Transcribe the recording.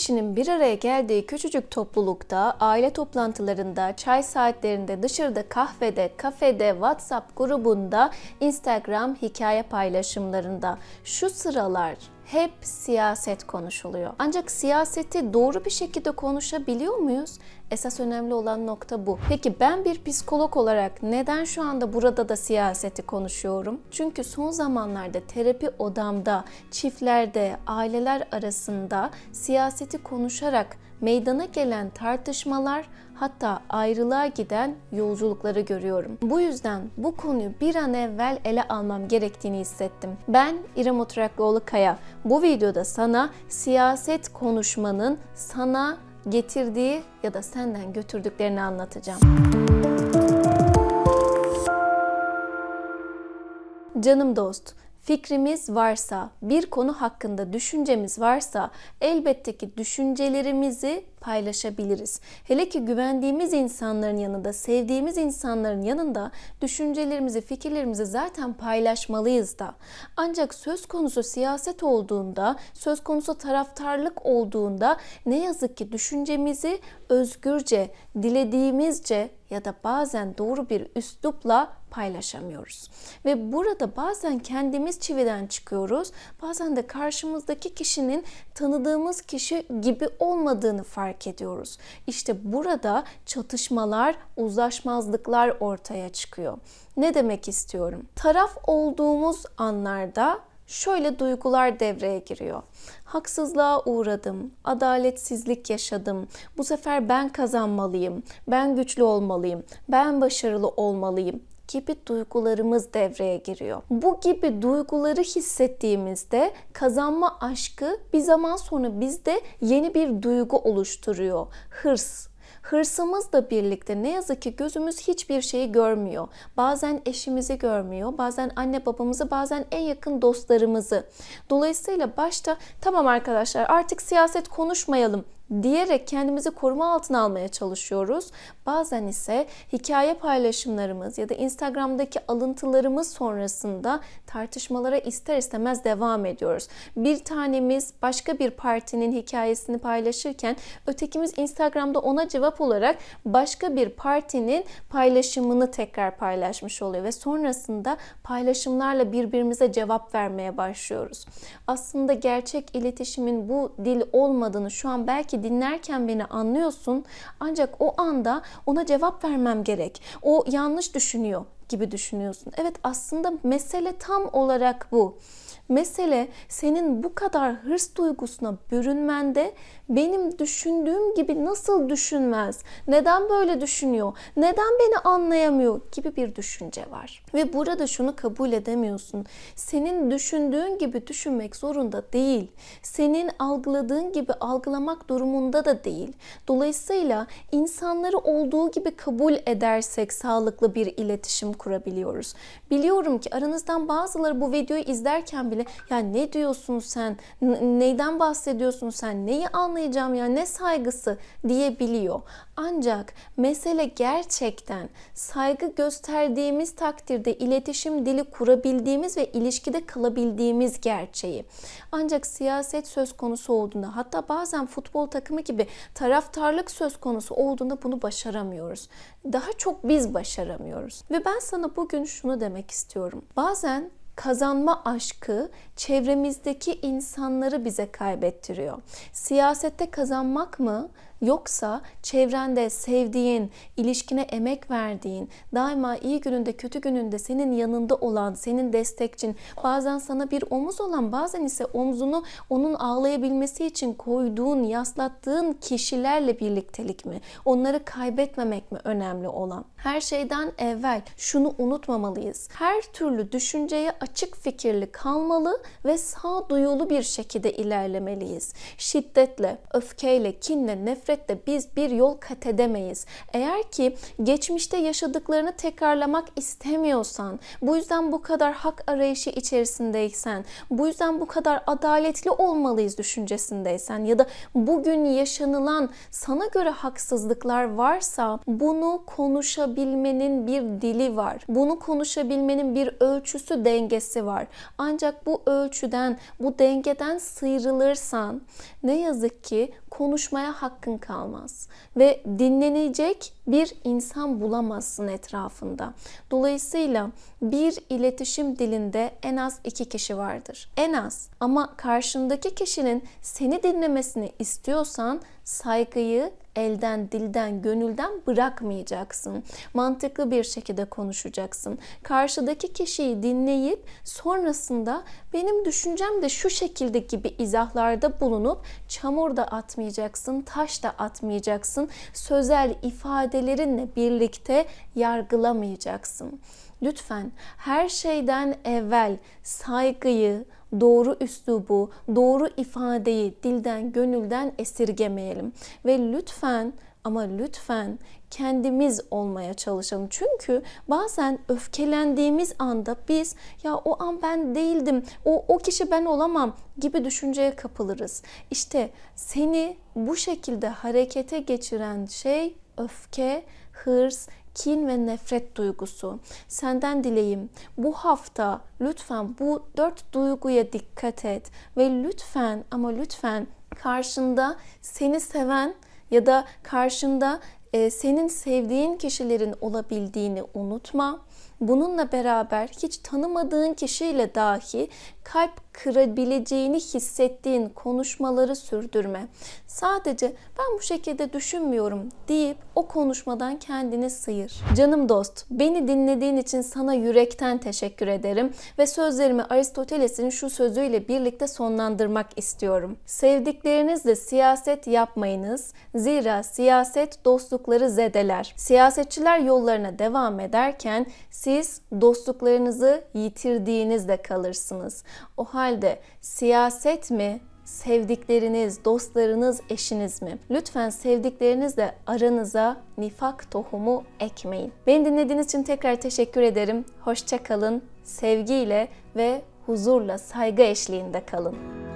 kişinin bir araya geldiği küçücük toplulukta, aile toplantılarında, çay saatlerinde, dışarıda kahvede, kafede, WhatsApp grubunda, Instagram hikaye paylaşımlarında. Şu sıralar hep siyaset konuşuluyor. Ancak siyaseti doğru bir şekilde konuşabiliyor muyuz? Esas önemli olan nokta bu. Peki ben bir psikolog olarak neden şu anda burada da siyaseti konuşuyorum? Çünkü son zamanlarda terapi odamda, çiftlerde, aileler arasında siyaseti konuşarak meydana gelen tartışmalar hatta ayrılığa giden yolculukları görüyorum. Bu yüzden bu konuyu bir an evvel ele almam gerektiğini hissettim. Ben İrem Oturaklıoğlu Kaya. Bu videoda sana siyaset konuşmanın sana getirdiği ya da senden götürdüklerini anlatacağım. Canım dost, fikrimiz varsa, bir konu hakkında düşüncemiz varsa elbette ki düşüncelerimizi paylaşabiliriz. Hele ki güvendiğimiz insanların yanında, sevdiğimiz insanların yanında düşüncelerimizi, fikirlerimizi zaten paylaşmalıyız da. Ancak söz konusu siyaset olduğunda, söz konusu taraftarlık olduğunda ne yazık ki düşüncemizi özgürce, dilediğimizce ya da bazen doğru bir üslupla paylaşamıyoruz. Ve burada bazen kendimiz çividen çıkıyoruz, bazen de karşımızdaki kişinin tanıdığımız kişi gibi olmadığını fark ediyoruz. İşte burada çatışmalar, uzlaşmazlıklar ortaya çıkıyor. Ne demek istiyorum? Taraf olduğumuz anlarda şöyle duygular devreye giriyor. Haksızlığa uğradım, adaletsizlik yaşadım. Bu sefer ben kazanmalıyım, ben güçlü olmalıyım, ben başarılı olmalıyım gibi duygularımız devreye giriyor. Bu gibi duyguları hissettiğimizde kazanma aşkı bir zaman sonra bizde yeni bir duygu oluşturuyor. Hırs, Hırsımızla birlikte ne yazık ki gözümüz hiçbir şeyi görmüyor. Bazen eşimizi görmüyor, bazen anne babamızı, bazen en yakın dostlarımızı. Dolayısıyla başta tamam arkadaşlar artık siyaset konuşmayalım diyerek kendimizi koruma altına almaya çalışıyoruz. Bazen ise hikaye paylaşımlarımız ya da Instagram'daki alıntılarımız sonrasında tartışmalara ister istemez devam ediyoruz. Bir tanemiz başka bir partinin hikayesini paylaşırken ötekimiz Instagram'da ona cevap olarak başka bir partinin paylaşımını tekrar paylaşmış oluyor ve sonrasında paylaşımlarla birbirimize cevap vermeye başlıyoruz. Aslında gerçek iletişimin bu dil olmadığını şu an belki dinlerken beni anlıyorsun ancak o anda ona cevap vermem gerek. O yanlış düşünüyor gibi düşünüyorsun. Evet aslında mesele tam olarak bu. Mesele senin bu kadar hırs duygusuna bürünmende benim düşündüğüm gibi nasıl düşünmez? Neden böyle düşünüyor? Neden beni anlayamıyor gibi bir düşünce var. Ve burada şunu kabul edemiyorsun. Senin düşündüğün gibi düşünmek zorunda değil. Senin algıladığın gibi algılamak durumunda da değil. Dolayısıyla insanları olduğu gibi kabul edersek sağlıklı bir iletişim kurabiliyoruz. Biliyorum ki aranızdan bazıları bu videoyu izlerken bile ya ne diyorsun sen? Neyden bahsediyorsun sen? Neyi anlayacağım ya? Ne saygısı diyebiliyor. Ancak mesele gerçekten saygı gösterdiğimiz takdirde iletişim dili kurabildiğimiz ve ilişkide kalabildiğimiz gerçeği. Ancak siyaset söz konusu olduğunda hatta bazen futbol takımı gibi taraftarlık söz konusu olduğunda bunu başaramıyoruz. Daha çok biz başaramıyoruz. Ve ben sana bugün şunu demek istiyorum. Bazen kazanma aşkı çevremizdeki insanları bize kaybettiriyor. Siyasette kazanmak mı yoksa çevrende sevdiğin, ilişkine emek verdiğin, daima iyi gününde kötü gününde senin yanında olan, senin destekçin, bazen sana bir omuz olan, bazen ise omzunu onun ağlayabilmesi için koyduğun, yaslattığın kişilerle birliktelik mi? Onları kaybetmemek mi önemli olan? Her şeyden evvel şunu unutmamalıyız. Her türlü düşünceye açık fikirli kalmalı ve sağduyulu bir şekilde ilerlemeliyiz. Şiddetle, öfkeyle, kinle, nefret nefretle biz bir yol kat edemeyiz. Eğer ki geçmişte yaşadıklarını tekrarlamak istemiyorsan, bu yüzden bu kadar hak arayışı içerisindeysen, bu yüzden bu kadar adaletli olmalıyız düşüncesindeysen ya da bugün yaşanılan sana göre haksızlıklar varsa bunu konuşabilmenin bir dili var. Bunu konuşabilmenin bir ölçüsü, dengesi var. Ancak bu ölçüden, bu dengeden sıyrılırsan ne yazık ki konuşmaya hakkın kalmaz ve dinlenecek bir insan bulamazsın etrafında. Dolayısıyla bir iletişim dilinde en az iki kişi vardır. En az. Ama karşındaki kişinin seni dinlemesini istiyorsan saygıyı elden, dilden, gönülden bırakmayacaksın. Mantıklı bir şekilde konuşacaksın. Karşıdaki kişiyi dinleyip sonrasında benim düşüncem de şu şekilde gibi izahlarda bulunup çamur da atmayacaksın, taş da atmayacaksın. Sözel ifadelerinle birlikte yargılamayacaksın. Lütfen her şeyden evvel saygıyı, doğru üslubu, doğru ifadeyi dilden, gönülden esirgemeyelim. Ve lütfen ama lütfen kendimiz olmaya çalışalım. Çünkü bazen öfkelendiğimiz anda biz ya o an ben değildim, o, o kişi ben olamam gibi düşünceye kapılırız. İşte seni bu şekilde harekete geçiren şey öfke, hırs, kin ve nefret duygusu. Senden dileğim bu hafta lütfen bu dört duyguya dikkat et ve lütfen ama lütfen karşında seni seven ya da karşında e, senin sevdiğin kişilerin olabildiğini unutma. Bununla beraber hiç tanımadığın kişiyle dahi kalp kırabileceğini hissettiğin konuşmaları sürdürme. Sadece ben bu şekilde düşünmüyorum deyip o konuşmadan kendini sıyır. Canım dost, beni dinlediğin için sana yürekten teşekkür ederim ve sözlerimi Aristoteles'in şu sözüyle birlikte sonlandırmak istiyorum. Sevdiklerinizle siyaset yapmayınız. Zira siyaset dostlukları zedeler. Siyasetçiler yollarına devam ederken siz dostluklarınızı yitirdiğinizde kalırsınız. O halde siyaset mi, sevdikleriniz, dostlarınız, eşiniz mi? Lütfen sevdiklerinizle aranıza nifak tohumu ekmeyin. Beni dinlediğiniz için tekrar teşekkür ederim. Hoşça kalın, sevgiyle ve huzurla, saygı eşliğinde kalın.